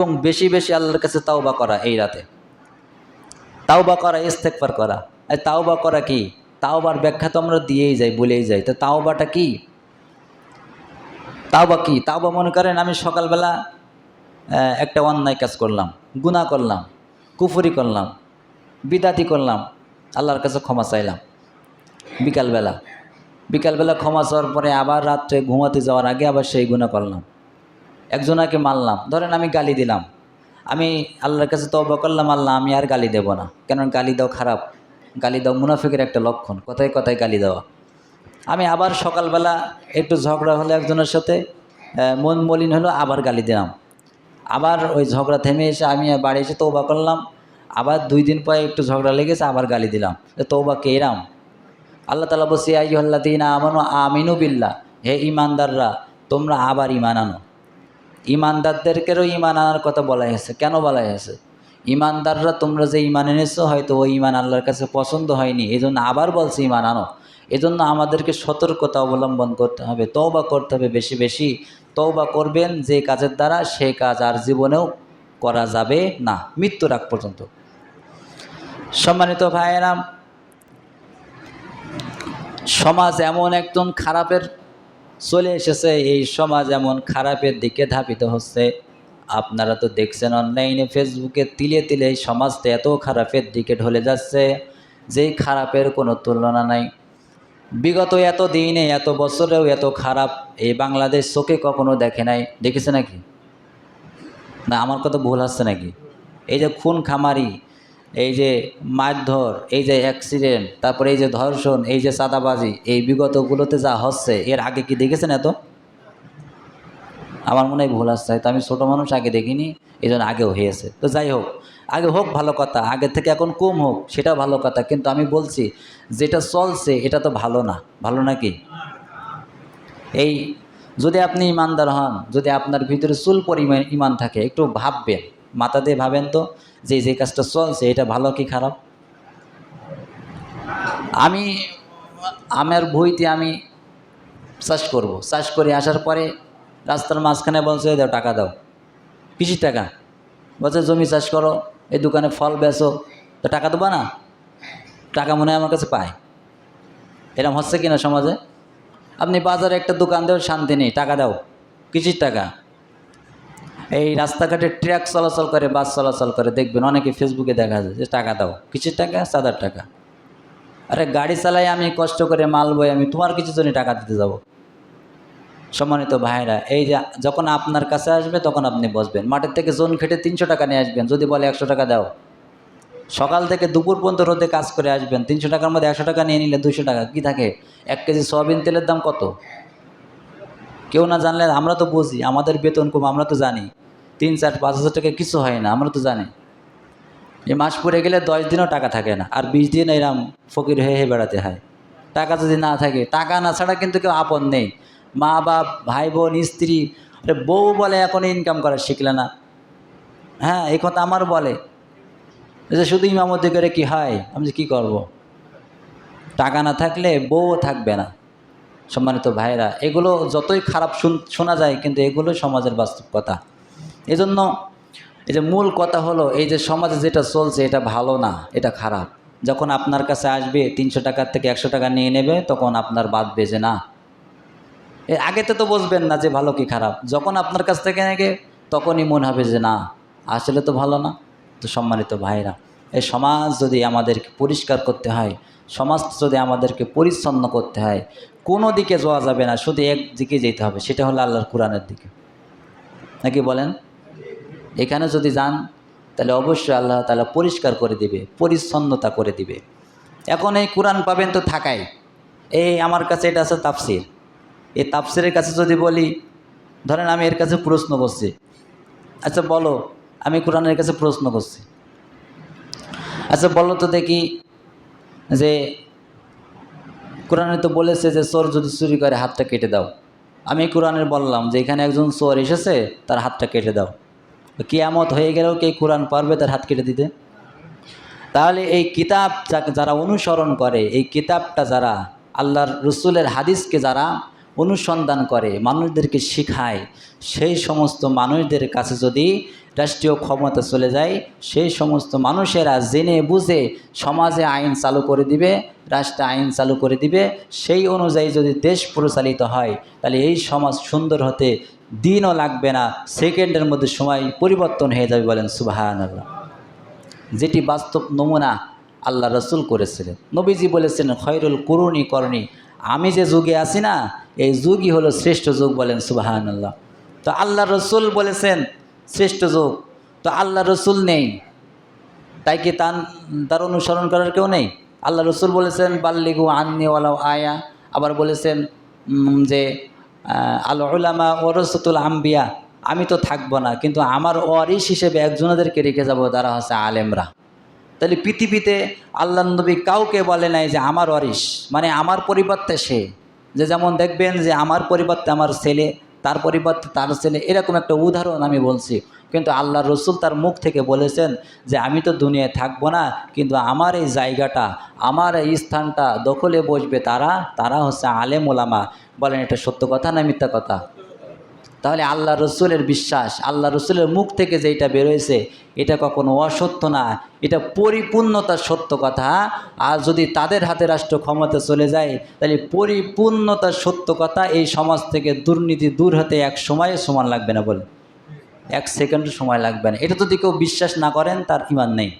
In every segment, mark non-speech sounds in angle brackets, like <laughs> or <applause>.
এবং বেশি বেশি আল্লাহর কাছে তাওবা করা এই রাতে। তাওবা করা ইস্তেকবার করা। আর তাওবা করা কি? তাওবার ব্যাখ্যা তো আমরা দিয়েই যাই, বলেই যাই। তো তাওবাটা কি? তাওবা কি? তাওবা মনে করেন আমি সকালবেলা একটা অন্যায় কাজ করলাম, গুনাহ করলাম, কুফুরি করলাম, বিদাতি করলাম, আল্লাহর কাছে ক্ষমা চাইলাম। বিকালবেলা। বিকালবেলা ক্ষমা চাওয়ার পরে আবার রাত্রে ঘুমাতে যাওয়ার আগে আবার সেই গুণা করলাম। একজনাকে মারলাম ধরেন আমি গালি দিলাম। আমি আল্লাহর কাছে তবা করলাম, আল্লাহ, আমি আর গালি দেব না। কেন গালি দাও খারাপ। গালি দাও মুনাফিকের একটা লক্ষণ। কথায় কথায় গালি দেওয়া। আমি আবার সকালবেলা একটু ঝগড়া হলো একজনের সাথে। মন মলিন হলো, আবার গালি দিলাম। আবার ওই ঝগড়া থেমে এসে আমি বাড়ি এসে তৌবা করলাম। আবার দুই দিন পরে একটু ঝগড়া লেগেছে, আবার গালি দিলাম। তৌবা কে এরাম? আল্লাহ তালা বসে আইহল্লা দিন আমানো আমিনু বিল্লা হে ইমানদাররা তোমরা আবার ইমান আনো। ইমানদারদেরকেও ইমান আনার কথা বলা হয়েছে। কেন বলা হয়েছে? ইমানদাররা তোমরা যে ইমান এনেছো, হয়তো ওই ইমান আল্লাহর কাছে পছন্দ হয়নি। এই জন্য আবার বলছে ইমান আনো। এজন্য আমাদেরকে সতর্কতা অবলম্বন করতে হবে তৌবা করতে হবে বেশি বেশি। তৌবা করবেন যে কাজের দ্বারা, সে কাজ আর জীবনেও করা যাবে না। মৃত্যুর আগ পর্যন্ত। সম্মানিত ভাইয়েরাম, সমাজ এমন একজন খারাপের চলে এসেছে, এই সমাজ এমন খারাপের দিকে ধাবিত হচ্ছে। আপনারা তো দেখছেন অনলাইনে, ফেসবুকে তিলে তিলে এই সমাজটা এত খারাপের দিকে ঢলে যাচ্ছে যেই খারাপের কোনো তুলনা নাই। বিগত এত দিনে, এত বছরেও এত খারাপ এই বাংলাদেশ চোখে কখনো দেখে নাই। দেখেছে নাকি? না, আমার কথা ভুল আসছে নাকি? এই যে খুন খামারি এই যে মারধর, এই যে অ্যাক্সিডেন্ট তারপরে এই যে ধর্ষণ, এই যে চাঁদাবাজি, এই বিগতগুলোতে যা হচ্ছে, এর আগে কি দেখেছেন এত? আমার মনে হয় ভুল আসছে তো আমি ছোটো মানুষ, আগে দেখিনি এই জন্য আগেও হয়েছে। তো যাই হোক, আগে হোক ভালো কথা, আগে থেকে এখন কম হোক সেটা ভালো কথা, কিন্তু আমি বলছি, যেটা চলছে, এটা তো ভালো না, ভালো নাকি? এই, যদি আপনি ইমানদার হন, যদি আপনার ভিতরে চুল পরিমাণ ইমান থাকে, একটু ভাববেন। মাথা দিয়ে ভাবেন তো যে যে কাজটা চলছে, এটা ভালো কি খারাপ? আমি, আমার বইতে আমি চাষ করব। চাষ করে আসার পরে রাস্তার মাঝখানে বলছে, "এই দাও, টাকা দাও। কিসির টাকা? বলছে, জমি চাষ করো, এই দোকানে ফল বেচো। তো টাকা দেবো না? টাকা মনে হয় আমার কাছে পায়। এরকম হচ্ছে কিনা সমাজে? আপনি বাজারে একটা দোকান দেও শান্তি নেই, টাকা দাও। কিসির টাকা? এই রাস্তাঘাটে ট্রাক চলাচল করে, বাস চলাচল করে, দেখবেন অনেকে ফেসবুকে দেখা যায় যে টাকা দাও। কিসের টাকা? সাদার টাকা। আরে গাড়ি চালাই আমি কষ্ট করে মাল বই আমি তোমার কিছু জন্য টাকা দিতে যাব? সম্মানিত ভাইরা এই যে যখন আপনার কাছে আসবে তখন আপনি বসবেন। মাঠের থেকে জোন খেটে তিনশো টাকা নিয়ে আসবেন, যদি বলে একশো টাকা দাও। সকাল থেকে দুপুর পর্যন্ত রোদে কাজ করে আসবেন, তিনশো টাকার মধ্যে একশো টাকা নিয়ে নিলে দুশো টাকা। কি থাকে? এক কেজি সয়াবিন তেলের দাম কত? কেউ না জানলে আমরা তো বুঝি, আমাদের বেতন কম, আমরা তো জানি। তিন, চার, পাঁচ হাজার টাকা কিছু হয় না, আমরা তো জানি। এই মাস পরে গেলে দশ দিনও টাকা থাকে না, আর বিশ দিন এরম ফকির হয়ে হয়ে বেড়াতে হয়। টাকা যদি না থাকে, টাকা না ছাড়া কিন্তু কেউ আপন নেই। মা বাপ, ভাই বোন, স্ত্রী, আরে বউ বলে এখন ইনকাম করা শিখলে না। হ্যাঁ এই কথা আমার বলে। যে শুধু ইমামতি করে কি হয়, আমি যে কী করব। টাকা না থাকলে বউও থাকবে না। সম্মানিত ভাইরা এগুলো যতই খারাপ শুন- যায়, কিন্তু এগুলো সমাজের বাস্তব কথা এজন্য এই যে মূল কথা হলো, এই যে সমাজে যেটা চলছে, এটা ভালো না, এটা খারাপ। যখন আপনার কাছে আসবে, তিনশো টাকার থেকে একশো টাকা নিয়ে নেবে, তখন আপনার বাদ বেজে না। আগেতে তো বুঝবেন না যে ভালো কি খারাপ। যখন আপনার কাছ থেকে নেবে, তখনই মনে হবে যে না, আসলে তো ভালো না। তো সম্মানিত ভাইরা এই সমাজ যদি আমাদেরকে পরিষ্কার করতে হয়, সমাজ যদি আমাদেরকে পরিচ্ছন্ন করতে হয় কোনো দিকে যাওয়া যাবে না, শুধু এক দিকে যেতে হবে, সেটা হলো আল্লাহর কোরআনের দিকে। নাকি বলেন? এখানে যদি যান, তাহলে অবশ্যই আল্লাহ তালা পরিষ্কার করে দিবে, পরিচ্ছন্নতা করে দিবে। এখন এই কোরআন পাবেন তো থাকাই। এই আমার কাছে এটা আছে তাফসির। এই তাফসিরের কাছে যদি বলি, ধরেন আমি এর কাছে প্রশ্ন করছি। আচ্ছা বলো, আমি কোরআনের কাছে প্রশ্ন করছি। আচ্ছা বলো তো দেখি যে কোরআনে তো বলেছে যে চোর যদি চুরি করে, হাতটা কেটে দাও। আমি কোরআনের বললাম যে, এখানে একজন চোর এসেছে, তার হাতটা কেটে দাও। কিয়ামত হয়ে গেলেও কে কোরআন পারবে তার হাত কেটে দিতে? তাহলে এই কিতাব যারা অনুসরণ করে, এই কিতাবটা যারা আল্লাহর রসুলের হাদিসকে যারা অনুসন্ধান করে, মানুষদেরকে শিখায়। সেই সমস্ত মানুষদের কাছে যদি রাষ্ট্রীয় ক্ষমতা চলে যায়, সেই সমস্ত মানুষেরা জেনে বুঝে সমাজে আইন চালু করে দিবে, রাষ্ট্রে আইন চালু করে দিবে, সেই অনুযায়ী যদি দেশ পরিচালিত হয়, তাহলে এই সমাজ সুন্দর হতে দিনও লাগবে না, সেকেন্ডের মধ্যে সময় পরিবর্তন হয়ে যাবে বলেন সুবাহান যেটি বাস্তব নমুনা আল্লাহ রসুল করেছিলেন। নবীজি বলেছেন, খয়রুল করুণী করণী আমি যে যুগে আছি না এই যুগই হলো শ্রেষ্ঠ যুগ বলেন সুবাহান আল্লাহ তো আল্লাহ রসুল বলেছেন, শ্রেষ্ঠ যুগ। তো আল্লাহ রসুল নেই। তাই কি তার তার অনুসরণ করার কেউ নেই? আল্লাহ রসুল বলেছেন, বাল্লিগু আন্নিওয়ালা আয়া। আবার বলেছেন যে আল উলামা ওরসতুল আম্বিয়া। আমি তো থাকব না, কিন্তু আমার ওয়ারিস হিসেবে একজনদেরকে রেখে যাব, তারা হচ্ছে আলেমরা। তাহলে পৃথিবীতে আল্লাহ নবী কাউকে বলে নাই যে আমার ওয়ারিস মানে আমার পরিবর্তে সে। যে যেমন দেখবেন যে আমার পরিবর্তে আমার ছেলে, তার পরিবর্তে তার ছেলে, এরকম একটা উদাহরণ আমি বলছি। কিন্তু আল্লাহ রসুল তার মুখ থেকে বলেছেন যে, আমি তো দুনিয়ায় থাকব না, কিন্তু আমার এই জায়গাটা, আমার এই স্থানটা দখলে বসবে তারা তারা হচ্ছে আলেম ওলামা। বলেন, এটা সত্য কথা না মিথ্যা কথা? তাহলে আল্লাহ রসুলের বিশ্বাস, আল্লাহ রসুলের মুখ থেকে যেটা বেরোয়েছে, এটা কখনো অসত্য না। এটা পরিপূর্ণতার সত্য কথা। আর যদি তাদের হাতে রাষ্ট্র ক্ষমতা চলে যায়, তাহলে পরিপূর্ণতার সত্য কথা এই সমাজ থেকে দুর্নীতি দূর হতে এক সময়ে সমান লাগবে না বলে। এক সেকেন্ড সময় লাগবে না। এটা যদি কেউ বিশ্বাস না করেন, তার ইমান নেই।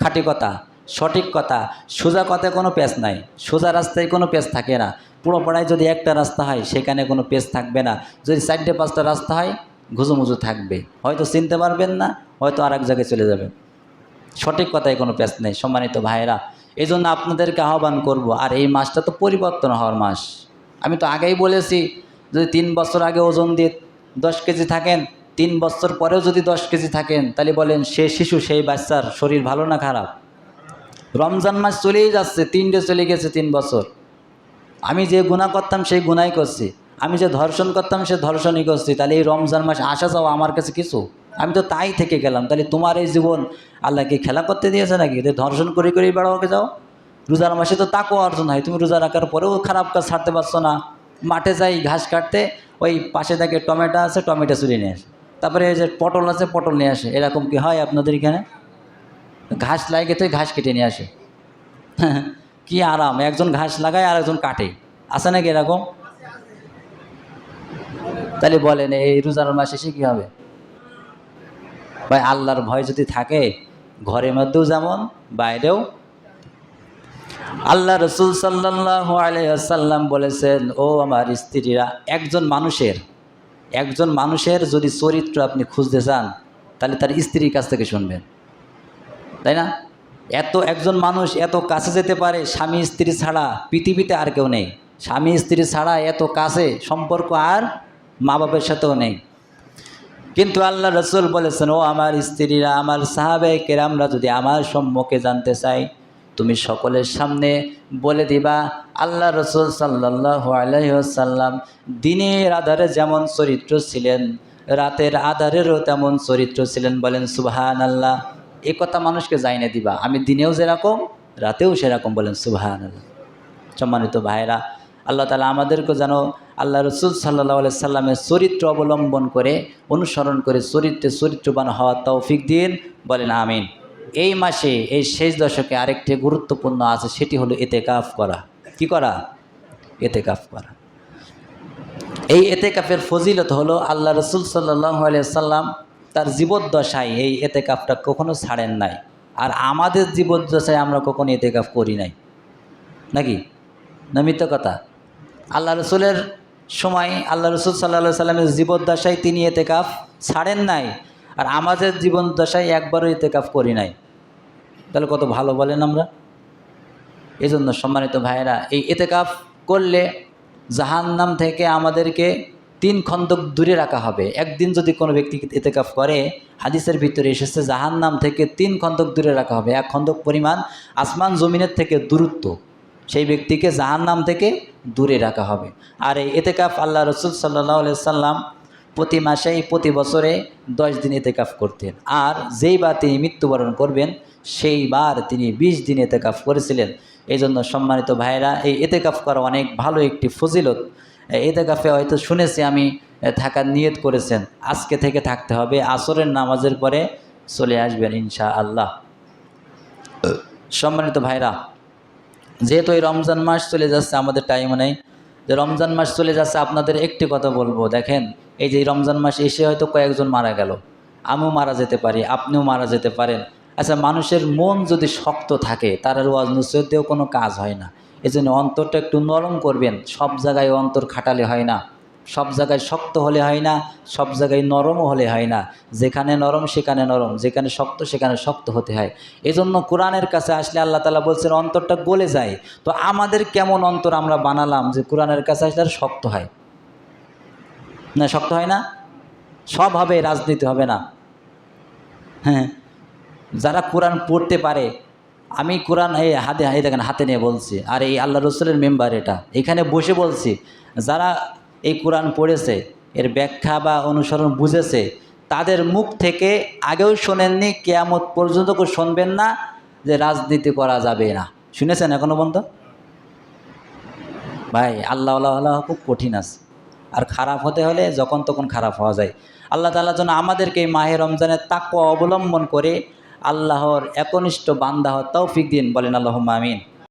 খাঁটি কথা, সঠিক কথা, সোজা কথায় কোনো পেঁচ নাই। সোজা রাস্তায় কোনো পেঁচ থাকে না। পুরো পাড়ায় যদি একটা রাস্তা হয়, সেখানে কোনো পেঁচ থাকবে না। যদি চারটে, পাঁচটা রাস্তা হয়, ঘুজুমুজু থাকবে। হয়তো চিনতে পারবেন না, হয়তো আর এক জায়গায় চলে যাবেন। সঠিক কথায় কোনো পেঁচ নেই, সম্মানিত ভাইয়েরা। এই জন্য আপনাদেরকে আহ্বান করব, আর এই মাসটা তো পরিবর্তন হওয়ার মাস। আমি তো আগেই বলেছি, যদি তিন বছর আগে ওজন দিয়ে দশ কেজি থাকেন, তিন বছর পরেও যদি দশ কেজি থাকেন, তাহলে বলেন সে শিশু, সেই বাচ্চার শরীর ভালো না খারাপ? রমজান মাস চলেই যাচ্ছে, তিনটে চলে গেছে তিন বছর। আমি যে গুণা করতাম, সেই গুণাই করছি। আমি যে ধর্ষণ করতাম, সে ধর্ষণই করছি। তাহলে এই রমজান মাস আসা যাওয়া আমার কাছে কিছু? আমি তো তাই থেকে গেলাম। তাহলে তোমার এই জীবন আল্লাহ কি খেলা করতে দিয়েছে নাকি? যে ধর্ষণ করে করেই বেড়াওকে যাও? রোজার মাসে তো তাকও অর্জন হয়। তুমি রোজা রাখার পরেও খারাপ কাজ ছাড়তে পারছ না। মাঠে যাই ঘাস কাটতে, ওই পাশে থেকে টমেটো আছে, টমেটো চুরি নিয়ে আসে। তারপরে এই যে পটল আছে, পটল নিয়ে আসে। এরকম কি হয় আপনাদের এখানে? ঘাস লাগে তো ঘাস কেটে নিয়ে আসে। <laughs> কি আরাম? একজন ঘাস লাগায় আর একজন কাটে। আছে নাকি এরকম? তাহলে বলেন, এই রোজার মাস শেষে কী হবে? ভাই, আল্লাহর ভয় যদি থাকে, ঘরের মধ্যেও যেমন, বাইরেও। আল্লাহ রসুল সাল্লাহ আলাইসাল্লাম বলেছেন, ও আমার স্ত্রীরা, একজন মানুষের একজন মানুষের যদি চরিত্র আপনি খুঁজতে চান, তাহলে তার স্ত্রীর কাছ থেকে শুনবেন। তাই না? এত একজন মানুষ এত কাছে যেতে পারে, স্বামী স্ত্রী ছাড়া পৃথিবীতে আর কেউ নেই। স্বামী স্ত্রী ছাড়া এত কাছে সম্পর্ক আর মা বাবার সাথেও নেই। কিন্তু আল্লাহ রসুল বলেছেন, ও আমার স্ত্রীরা, আমার সাহাবে কেরামরা যদি আমার সম্মুখে জানতে চাই তুমি সকলের সামনে বলে দিবা, আল্লাহ রসুল সাল্লাহ আলহ্লাম দিনের আধারে যেমন চরিত্র ছিলেন, রাতের আধারেরও তেমন চরিত্র ছিলেন বলেন সুবাহান আল্লাহ এ কথা মানুষকে জানিয়ে দিবা। আমি দিনেও যেরকম, রাতেও সেরকম বলেন আল্লাহ সম্মানিত ভাইরা আল্লাহ তালা আমাদেরকে যেন আল্লাহ রসুল সাল্লাহ সাল্লামের চরিত্র অবলম্বন করে, অনুসরণ করে চরিত্রে চরিত্রবান হওয়া তৌফিক দিন, বলেন আমিন। এই মাসে, এই শেষ দশকে আরেকটি গুরুত্বপূর্ণ আছে, সেটি হলো এতে কাফ করা। কি করা? এতে কাফ করা। এই এতে কাফের ফজিলত হলো আল্লাহ রসুল সাল্লাহ আলিয়া সাল্লাম তার জীবদ্দশায় এই এতে কাফটা কখনো ছাড়েন নাই। আর আমাদের জীবদ্দশায় আমরা কখনো এতে কাফ করি নাই। নাকি? না মিথ্য কথা? আল্লাহ রসুলের সময় আল্লাহ রসুল সাল্লাহ সাল্লামের জীবদ্দশায় তিনি এতেকাফ ছাড়েন নাই। আর আমাদের জীবন দশায় একবারও এতেকাফ করি নাই। তাহলে কত ভালো বলেন আমরা? এই জন্য সম্মানিত ভাইয়েরা, এই এতেকাফ করলে জাহান্নাম থেকে আমাদেরকে তিন খন্দক দূরে রাখা হবে। একদিন যদি কোনো ব্যক্তি এতেকাফ করে, হাদিসের ভিতরে এসেছে, জাহান্নাম থেকে তিন খন্দক দূরে রাখা হবে। এক খন্দক পরিমাণ আসমান জমিনের থেকে দূরত্ব। সেই ব্যক্তিকে জাহান্নাম থেকে দূরে রাখা হবে। আর এই এতেকাফ আল্লাহ রসুল সাল্লাহ সাল্লাম প্রতি মাসেই প্রতি বছরে দশ দিন এতেকাফ করতেন। আর যেই বার তিনি মৃত্যুবরণ করবেন সেইবার তিনি বিশ দিন এতেকাফ করেছিলেন। এই জন্য সম্মানিত ভাইয়েরা, এই এতেকাফ করা অনেক ভালো একটি ফজিলত। এতেকাফে হয়তো শুনেছি আমি থাকার নিয়ত করেছেন। আজকে থেকে থাকতে হবে, আসরের নামাজের পরে চলে আসবেন ইনশা আল্লাহ সম্মানিত ভাইরা, যেহেতু এই রমজান মাস চলে যাচ্ছে, আমাদের টাইম নেই। যে রমজান মাস চলে যাচ্ছে, আপনাদের একটি কথা বলব, দেখেন, এই যে রমজান মাস এসে হয়তো কয়েকজন মারা গেল। আমিও মারা যেতে পারি, আপনিও মারা যেতে পারেন। আচ্ছা মানুষের মন যদি শক্ত থাকে, তার ওয়াজ নসিহতেও কোনো কাজ হয় না। এই জন্য অন্তরটা একটু নরম করবেন। সব জায়গায় অন্তর খাটালে হয় না। সব জায়গায় শক্ত হলে হয় না, সব জায়গায় নরমও হলে হয় না। যেখানে নরম, সেখানে নরম। যেখানে শক্ত, সেখানে শক্ত হতে হয়। এজন্য কোরআনের কাছে আসলে আল্লাহ তালা বলছেন, অন্তরটা গলে যায়। তো আমাদের কেমন অন্তর আমরা বানালাম যে কোরআনের কাছে আসলে আর শক্ত হয়? না, শক্ত হয় না? সব হবে, রাজনীতি হবে না। হ্যাঁ। যারা কোরআন পড়তে পারে আমি কোরআন, এই হাতে এই দেখেন, হাতে নিয়ে বলছি। আর এই আল্লাহ রসুলের মেম্বার এটা। এখানে বসে বলছি, যারা এই কোরআন পড়েছে, এর ব্যাখ্যা বা অনুসরণ বুঝেছে, তাদের মুখ থেকে আগেও শোনেননি, কেয়ামত পর্যন্ত কেউ শুনবেন না যে রাজনীতি করা যাবে না। শুনেছেন এখনও পর্যন্ত ভাই, আল্লাহ আল্লাহ খুব কঠিন আছে। আর খারাপ হতে হলে যখন তখন খারাপ হওয়া যায়। আল্লাহ তাআলা যেন আমাদেরকে এই মাহে রমজানের তাক্য অবলম্বন করে আল্লাহর একনিষ্ঠ বান্দা হওয়ার তৌফিক দিন বলেন আল্লাহ আমিন।